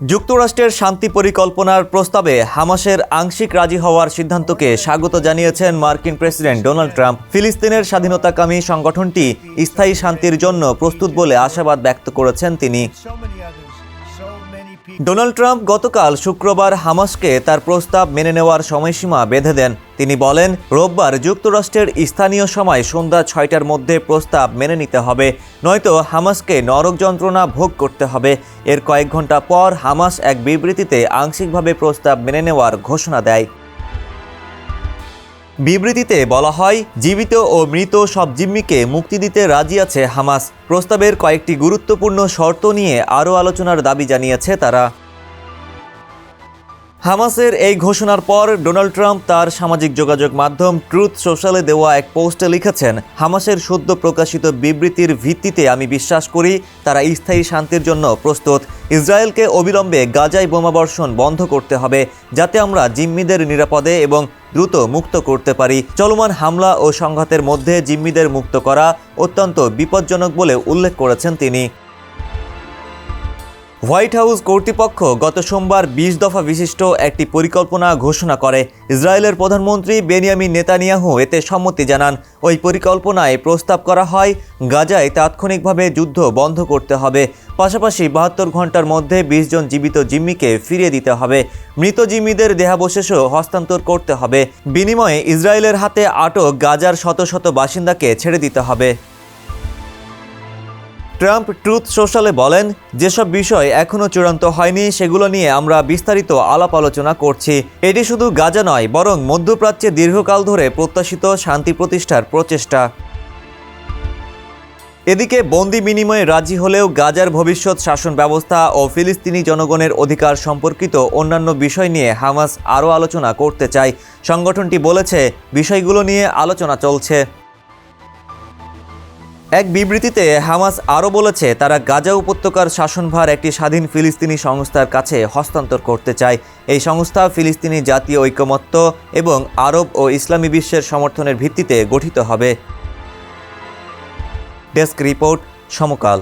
যুক্তরাষ্ট্রের শান্তি পরিকল্পনার প্রস্তাবে হামাসের আংশিক রাজি হওয়ার সিদ্ধান্তকে স্বাগত জানিয়েছেন মার্কিন প্রেসিডেন্ট ডোনাল্ড ট্রাম্প। ফিলিস্তিনের স্বাধীনতাকামী সংগঠনটি স্থায়ী শান্তির জন্য প্রস্তুত বলে আশাবাদ ব্যক্ত করেছেন তিনি। ডোনাল্ড ট্রাম্প গতকাল শুক্রবার হামাসকে তার প্রস্তাব মেনে নেওয়ার সময়সীমা বেঁধে দেন। তিনি বলেন, রোববার যুক্তরাষ্ট্রের স্থানীয় সময় সন্ধ্যা ছয়টার মধ্যে প্রস্তাব মেনে নিতে হবে, নয়তো হামাসকে নরক যন্ত্রণা ভোগ করতে হবে। এর কয়েক ঘণ্টা পর হামাস এক বিবৃতিতে আংশিকভাবে প্রস্তাব মেনে নেওয়ার ঘোষণা দেয়। বিবৃতিতে বলা হয়, জীবিত ও মৃত সব জিম্মিকে মুক্তি দিতে রাজি আছে হামাস। প্রস্তাবের কয়েকটি গুরুত্বপূর্ণ শর্ত নিয়ে আরও আলোচনার দাবি জানিয়েছে তারা। হামাসের এই ঘোষণার পর ডোনাল্ড ট্রাম্প তার সামাজিক যোগাযোগ মাধ্যম ট্রুথ সোশ্যালে দেওয়া এক পোস্টে লিখেছেন, হামাসের সদ্য প্রকাশিত বিবৃতির ভিত্তিতে আমি বিশ্বাস করি তারা স্থায়ী শান্তির জন্য প্রস্তুত। ইসরায়েলকে অবিলম্বে গাজায় বোমাবর্ষণ বন্ধ করতে হবে যাতে আমরা জিম্মিদের নিরাপদে এবং দ্রুত মুক্ত করতে পারি। চলমান হামলা ও সংঘাতের মধ্যে জিম্মিদের মুক্ত করা অত্যন্ত বিপজ্জনক বলে উল্লেখ করেছেন তিনি। হোয়াইট হাউস কর্তৃপক্ষ গত সোমবার বিশ দফা বিশিষ্ট একটি পরিকল্পনা ঘোষণা করে। ইসরায়েলের প্রধানমন্ত্রী বেনিয়ামিন নেতানিয়াহু এতে সম্মতি জানান, ওই পরিকল্পনায় প্রস্তাব করা হয়, গাজায় তাৎক্ষণিকভাবে যুদ্ধ বন্ধ করতে হবে। পাশাপাশি বাহাত্তর ঘণ্টার মধ্যে বিশ জন জীবিত জিম্মিকে ফিরিয়ে দিতে হবে। মৃত জিম্মিদের দেহাবশেষও হস্তান্তর করতে হবে। বিনিময়ে ইসরায়েলের হাতে আটক গাজার শত শত বাসিন্দাকে ছেড়ে দিতে হবে। ট্রাম্প ট্রুথ সোশ্যালে বলেন, যেসব বিষয় এখনও চূড়ান্ত হয়নি, সেগুলো নিয়ে আমরা বিস্তারিত আলাপ আলোচনা করছি। এটি শুধু গাজা নয়, বরং মধ্যপ্রাচ্যে দীর্ঘকাল ধরে প্রত্যাশিত শান্তি প্রতিষ্ঠার প্রচেষ্টা। এদিকে বন্দি বিনিময়ে রাজি হলেও গাজার ভবিষ্যৎ শাসন ব্যবস্থা ও ফিলিস্তিনি জনগণের অধিকার সম্পর্কিত অন্যান্য বিষয় নিয়ে হামাস আরও আলোচনা করতে চায়। সংগঠনটি বলেছে, বিষয়গুলো নিয়ে আলোচনা চলছে। এক বিবৃতিতে হামাস আরও বলেছে, তারা গাজা উপত্যকার শাসনভার একটি স্বাধীন ফিলিস্তিনি সংস্থার কাছে হস্তান্তর করতে চায়। এই সংস্থা ফিলিস্তিনি জাতীয় ঐকমত্য এবং আরব ও ইসলামী বিশ্বের সমর্থনের ভিত্তিতে গঠিত হবে। Desk report Samakal.